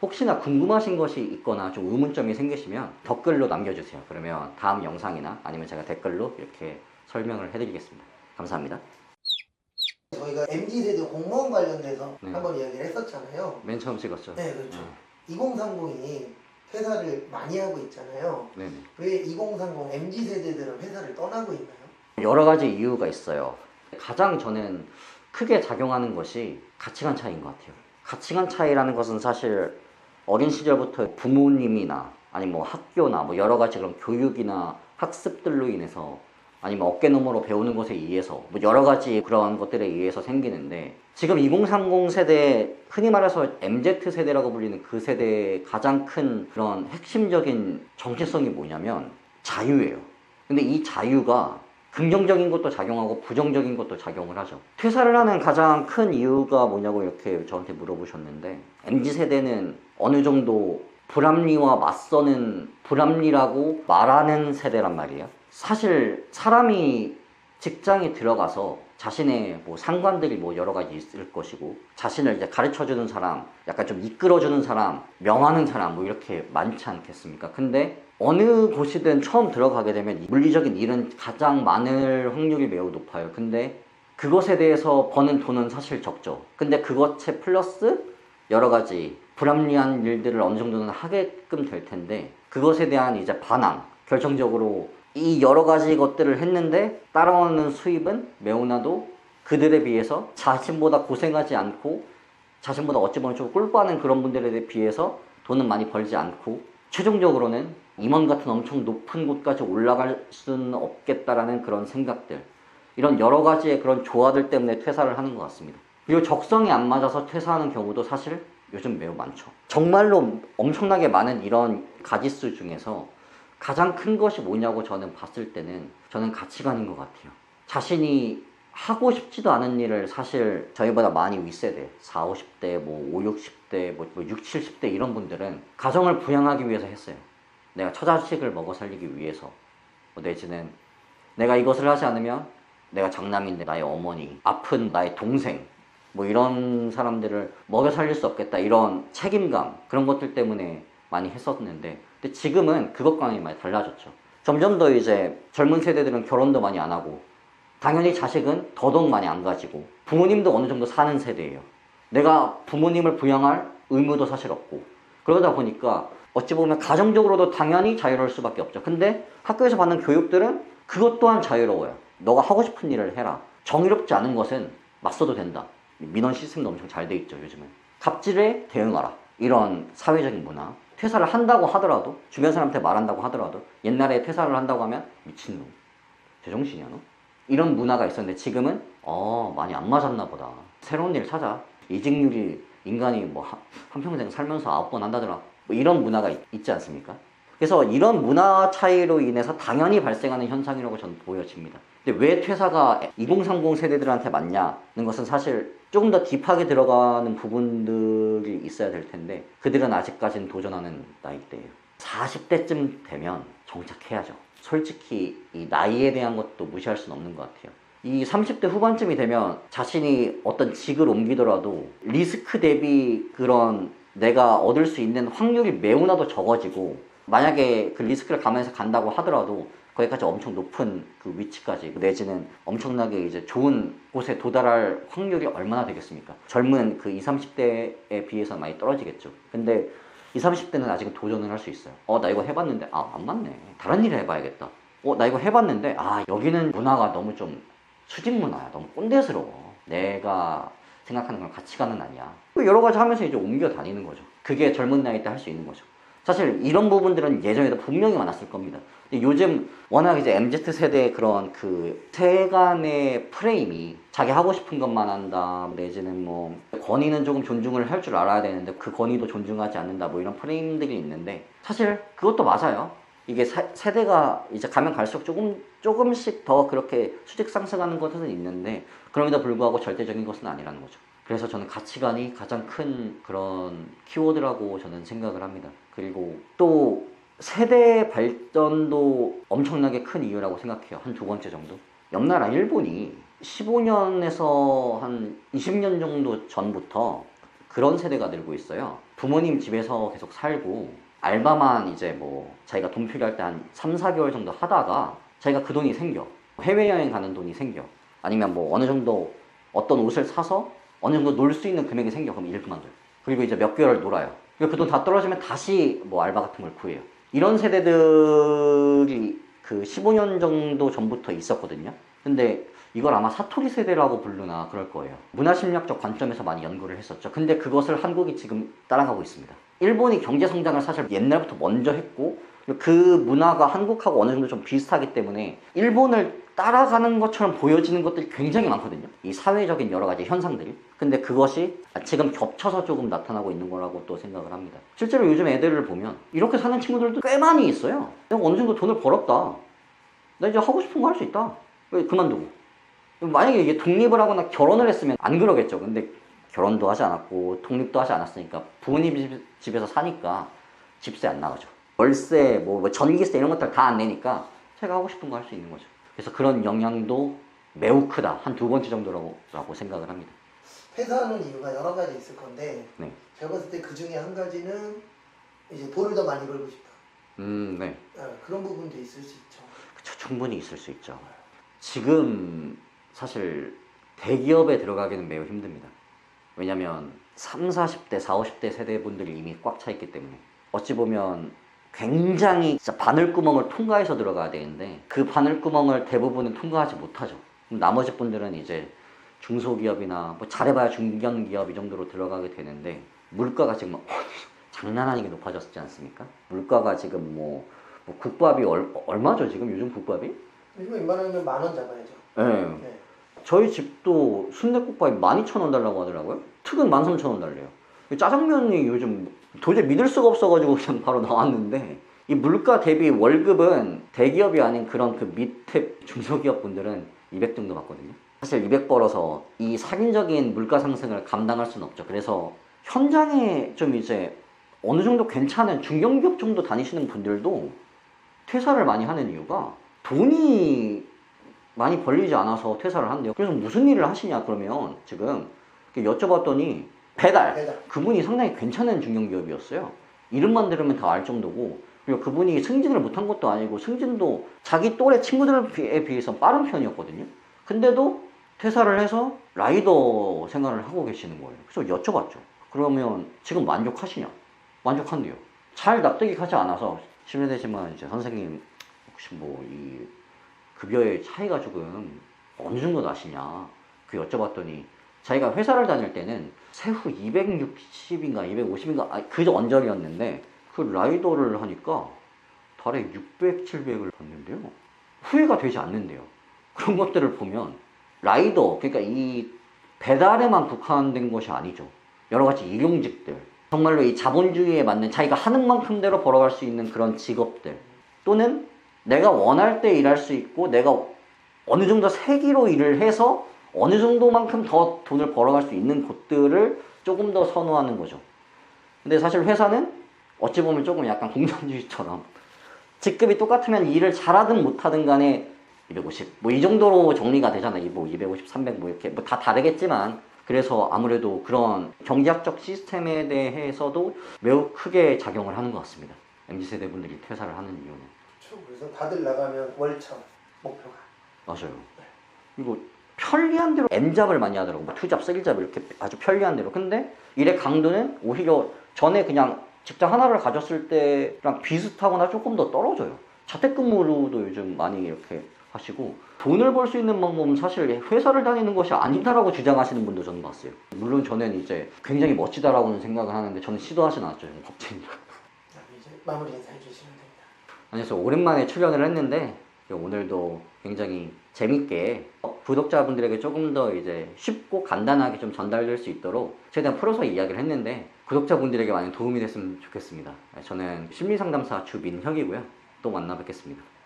혹시나 궁금하신 것이 있거나 좀 의문점이 생기시면 댓글로 남겨주세요. 그러면 다음 영상이나 아니면 제가 댓글로 이렇게 설명을 해드리겠습니다. 감사합니다. 저희가 MZ세대 공무원 관련돼서 네. 한번 이야기를 했었잖아요. 맨 처음 찍었죠? 네, 그렇죠. 네. 2030이 퇴사를 많이 하고 있잖아요. 네네. 왜 2030 MZ세대들은 회사를 떠나고 있나요? 여러 가지 이유가 있어요. 가장 저는 크게 작용하는 것이 가치관 차이인 것 같아요. 가치관 차이라는 것은 사실 어린 시절부터 부모님이나 아니면 뭐 학교나 뭐 여러 가지 그런 교육이나 학습들로 인해서 아니면 어깨너머로 배우는 것에 의해서 뭐 여러 가지 그런 것들에 의해서 생기는데 지금 2030 세대 흔히 말해서 MZ 세대라고 불리는 그 세대의 가장 큰 그런 핵심적인 정체성이 뭐냐면 자유예요. 근데 이 자유가 긍정적인 것도 작용하고 부정적인 것도 작용을 하죠. 퇴사를 하는 가장 큰 이유가 뭐냐고 이렇게 저한테 물어보셨는데 MZ 세대는 어느 정도 불합리와 맞서는 불합리라고 말하는 세대란 말이에요. 사실 사람이 직장에 들어가서 자신의 뭐 상관들이 뭐 여러 가지 있을 것이고 자신을 이제 가르쳐 주는 사람, 약간 좀 이끌어 주는 사람, 명하는 사람 뭐 이렇게 많지 않겠습니까? 근데 어느 곳이든 처음 들어가게 되면 물리적인 일은 가장 많을 확률이 매우 높아요. 근데 그것에 대해서 버는 돈은 사실 적죠. 근데 그것에 플러스 여러 가지 불합리한 일들을 어느 정도는 하게끔 될 텐데 그것에 대한 이제 반항, 결정적으로 이 여러 가지 것들을 했는데 따라오는 수입은 매우나도 그들에 비해서 자신보다 고생하지 않고 자신보다 어찌 보면 좀 꿀빠는 그런 분들에 비해서 돈은 많이 벌지 않고 최종적으로는 임원 같은 엄청 높은 곳까지 올라갈 수는 없겠다라는 그런 생각들 이런 여러 가지의 그런 조화들 때문에 퇴사를 하는 것 같습니다. 그리고 적성이 안 맞아서 퇴사하는 경우도 사실 요즘 매우 많죠. 정말로 엄청나게 많은 이런 가지수 중에서 가장 큰 것이 뭐냐고 저는 봤을 때는 저는 가치관인 것 같아요. 자신이 하고 싶지도 않은 일을 사실 저희보다 많이 윗세대, 4, 50대, 뭐 5, 60대, 뭐 6, 70대 이런 분들은 가정을 부양하기 위해서 했어요. 내가 처자식을 먹어 살리기 위해서. 뭐 내지는 내가 이것을 하지 않으면 내가 장남인데 나의 어머니, 아픈 나의 동생, 뭐 이런 사람들을 먹여 살릴 수 없겠다 이런 책임감 그런 것들 때문에 많이 했었는데 근데 지금은 그것과는 많이 달라졌죠. 점점 더 이제 젊은 세대들은 결혼도 많이 안 하고 당연히 자식은 더더욱 많이 안 가지고 부모님도 어느 정도 사는 세대예요. 내가 부모님을 부양할 의무도 사실 없고 그러다 보니까 어찌 보면 가정적으로도 당연히 자유로울 수밖에 없죠. 근데 학교에서 받는 교육들은 그것 또한 자유로워요. 너가 하고 싶은 일을 해라. 정의롭지 않은 것은 맞서도 된다. 민원 시스템도 엄청 잘 돼 있죠, 요즘은. 갑질에 대응하라. 이런 사회적인 문화. 퇴사를 한다고 하더라도, 주변 사람한테 말한다고 하더라도, 옛날에 퇴사를 한다고 하면, 미친놈. 제정신이야, 너? 이런 문화가 있었는데, 지금은, 어, 많이 안 맞았나 보다. 새로운 일 찾아. 이직률이 인간이 뭐, 한- 한평생 살면서 아홉 번 한다더라. 뭐 이런 문화가 있, 있지 않습니까? 그래서 이런 문화 차이로 인해서 당연히 발생하는 현상이라고 저는 보여집니다. 근데 왜 퇴사가 2030 세대들한테 맞냐는 것은 사실 조금 더 딥하게 들어가는 부분들이 있어야 될 텐데 그들은 아직까지는 도전하는 나이대예요. 40대쯤 되면 정착해야죠. 솔직히 이 나이에 대한 것도 무시할 수는 없는 것 같아요. 이 30대 후반쯤이 되면 자신이 어떤 직을 옮기더라도 리스크 대비 그런 내가 얻을 수 있는 확률이 매우나도 적어지고 만약에 그 리스크를 가면서 간다고 하더라도 거기까지 엄청 높은 그 위치까지 내지는 엄청나게 이제 좋은 곳에 도달할 확률이 얼마나 되겠습니까? 젊은 그 20, 30대에 비해서 많이 떨어지겠죠. 근데 20, 30대는 아직은 도전을 할 수 있어요. 어, 나 이거 해봤는데, 아, 안 맞네. 다른 일을 해봐야겠다. 어, 나 이거 해봤는데, 아, 여기는 문화가 너무 좀 수직 문화야. 너무 꼰대스러워. 내가 생각하는 건 가치관은 아니야. 여러 가지 하면서 이제 옮겨 다니는 거죠. 그게 젊은 나이 때 할 수 있는 거죠. 사실 이런 부분들은 예전에도 분명히 많았을 겁니다. 요즘 워낙 이제 MZ 세대의 그런 그 세간의 프레임이 자기 하고 싶은 것만 한다, 내지는 뭐 권위는 조금 존중을 할 줄 알아야 되는데 그 권위도 존중하지 않는다, 뭐 이런 프레임들이 있는데 사실 그것도 맞아요. 이게 세, 세대가 이제 가면 갈수록 조금 조금씩 더 그렇게 수직 상승하는 것은 있는데 그럼에도 불구하고 절대적인 것은 아니라는 거죠. 그래서 저는 가치관이 가장 큰 그런 키워드라고 저는 생각을 합니다. 그리고 또 세대 발전도 엄청나게 큰 이유라고 생각해요. 한 두 번째 정도. 옆나라 일본이 15년에서 한 20년 정도 전부터 그런 세대가 늘고 있어요. 부모님 집에서 계속 살고 알바만 이제 뭐 자기가 돈 필요할 때 한 3, 4개월 정도 하다가 자기가 그 돈이 생겨. 해외여행 가는 돈이 생겨. 아니면 뭐 어느 정도 어떤 옷을 사서 어느 정도 놀 수 있는 금액이 생겨. 그럼 일 그만둬요. 그리고 이제 몇 개월 놀아요. 그 돈 다 떨어지면 다시 뭐 알바 같은 걸 구해요. 이런 세대들이 그 15년 정도 전부터 있었거든요. 근데 이걸 아마 사토리 세대라고 부르나 그럴 거예요. 문화심리학적 관점에서 많이 연구를 했었죠. 근데 그것을 한국이 지금 따라가고 있습니다. 일본이 경제 성장을 사실 옛날부터 먼저 했고 그 문화가 한국하고 어느 정도 좀 비슷하기 때문에 일본을 따라가는 것처럼 보여지는 것들이 굉장히 많거든요. 이 사회적인 여러 가지 현상들이. 근데 그것이 지금 겹쳐서 조금 나타나고 있는 거라고 또 생각을 합니다. 실제로 요즘 애들을 보면 이렇게 사는 친구들도 꽤 많이 있어요. 내가 어느 정도 돈을 벌었다. 나 이제 하고 싶은 거 할 수 있다. 왜 그만두고. 만약에 이게 독립을 하거나 결혼을 했으면 안 그러겠죠. 근데 결혼도 하지 않았고 독립도 하지 않았으니까 부모님 집, 집에서 사니까 집세 안 나가죠. 월세, 뭐, 뭐 전기세 이런 것들 다 안 내니까 제가 하고 싶은 거 할 수 있는 거죠. 그래서 그런 영향도 매우 크다. 한 두 번째 정도라고 라고 생각을 합니다. 퇴사하는 이유가 여러 가지 있을 건데 네. 제가 봤을 때 그 중에 한 가지는 이제 돈을 더 많이 벌고 싶다. 음, 네. 아, 그런 부분도 있을 수 있죠. 그쵸, 충분히 있을 수 있죠. 지금 사실 대기업에 들어가기는 매우 힘듭니다. 왜냐면 3, 40대, 4, 50대 세대분들이 이미 꽉 차 있기 때문에 어찌 보면 굉장히 진짜 바늘구멍을 통과해서 들어가야 되는데 그 바늘구멍을 대부분은 통과하지 못하죠. 나머지 분들은 이제 중소기업이나 뭐 잘해봐야 중견기업 이 정도로 들어가게 되는데 물가가 지금 장난 아니게 높아졌지 않습니까? 물가가 지금 뭐, 뭐 국밥이 얼, 얼마죠 지금 요즘 국밥이? 요즘 웬만하면 만 원 잡아야죠. 네. 네. 저희 집도 순대국밥이 12,000원 달라고 하더라고요. 특은 13,000원 달래요. 짜장면이 요즘 도저히 믿을 수가 없어가지고 그냥 바로 나왔는데 이 물가 대비 월급은 대기업이 아닌 그런 그 밑에 중소기업 분들은 200 정도 받거든요. 사실 200 벌어서 이 살인적인 물가 상승을 감당할 수는 없죠. 그래서 현장에 좀 이제 어느 정도 괜찮은 중견기업 정도 다니시는 분들도 퇴사를 많이 하는 이유가 돈이 많이 벌리지 않아서 퇴사를 한대요. 그래서 무슨 일을 하시냐 그러면 지금 여쭤봤더니 배달. 배달. 그분이 상당히 괜찮은 중견기업이었어요. 이름만 들으면 다 알 정도고 그리고 그분이 승진을 못한 것도 아니고 승진도 자기 또래 친구들에 비해서 빠른 편이었거든요. 근데도 퇴사를 해서 라이더 생활을 하고 계시는 거예요. 그래서 여쭤봤죠. 그러면 지금 만족하시냐? 만족한대요. 잘 납득이 가지 않아서 실례되지만 이제 선생님 혹시 뭐 이 급여의 차이가 조금 어느 정도 나시냐? 그 여쭤봤더니 자기가 회사를 다닐 때는 세후 260인가 250인가 아, 그 언저리였는데 그 라이더를 하니까 달에 600, 700을 받는데요. 후회가 되지 않는데요. 그런 것들을 보면 라이더 그러니까 이 배달에만 국한된 것이 아니죠. 여러 가지 일용직들 정말로 이 자본주의에 맞는 자기가 하는 만큼대로 벌어갈 수 있는 그런 직업들 또는 내가 원할 때 일할 수 있고 내가 어느 정도 세기로 일을 해서 어느 정도만큼 더 돈을 벌어갈 수 있는 곳들을 조금 더 선호하는 거죠. 근데 사실 회사는 어찌 보면 조금 약간 공장주의처럼 직급이 똑같으면 일을 잘하든 못하든 간에 250, 뭐 이 정도로 정리가 되잖아요. 뭐 250, 300, 뭐 이렇게 뭐 다 다르겠지만 그래서 아무래도 그런 경제학적 시스템에 대해서도 매우 크게 작용을 하는 것 같습니다. MZ 세대 분들이 퇴사를 하는 이유는 그렇죠. 그래서 다들 나가면 월천 목표가. 맞아요. 그리고 편리한 대로 N잡을 많이 하더라고. 뭐 투잡, 쓰리잡 이렇게 아주 편리한 대로. 근데 일의 강도는 오히려 전에 그냥 직장 하나를 가졌을 때랑 비슷하거나 조금 더 떨어져요. 자택근무로도 요즘 많이 이렇게 하시고 돈을 벌 수 있는 방법은 사실 회사를 다니는 것이 아니다라고 주장하시는 분도 저는 봤어요. 물론 저는 이제 굉장히 멋지다라고는 생각을 하는데 저는 시도하진 않았죠. 이제 마무리 인사해 주시면 됩니다. 그래서 오랜만에 출연을 했는데 오늘도 굉장히 재밌게 어, 구독자분들에게 조금 더 이제 쉽고 간단하게 좀 전달될 수 있도록 최대한 풀어서 이야기를 했는데 구독자분들에게 많이 도움이 됐으면 좋겠습니다. 저는 심리상담사 주민혁이고요. 또 만나 뵙겠습니다.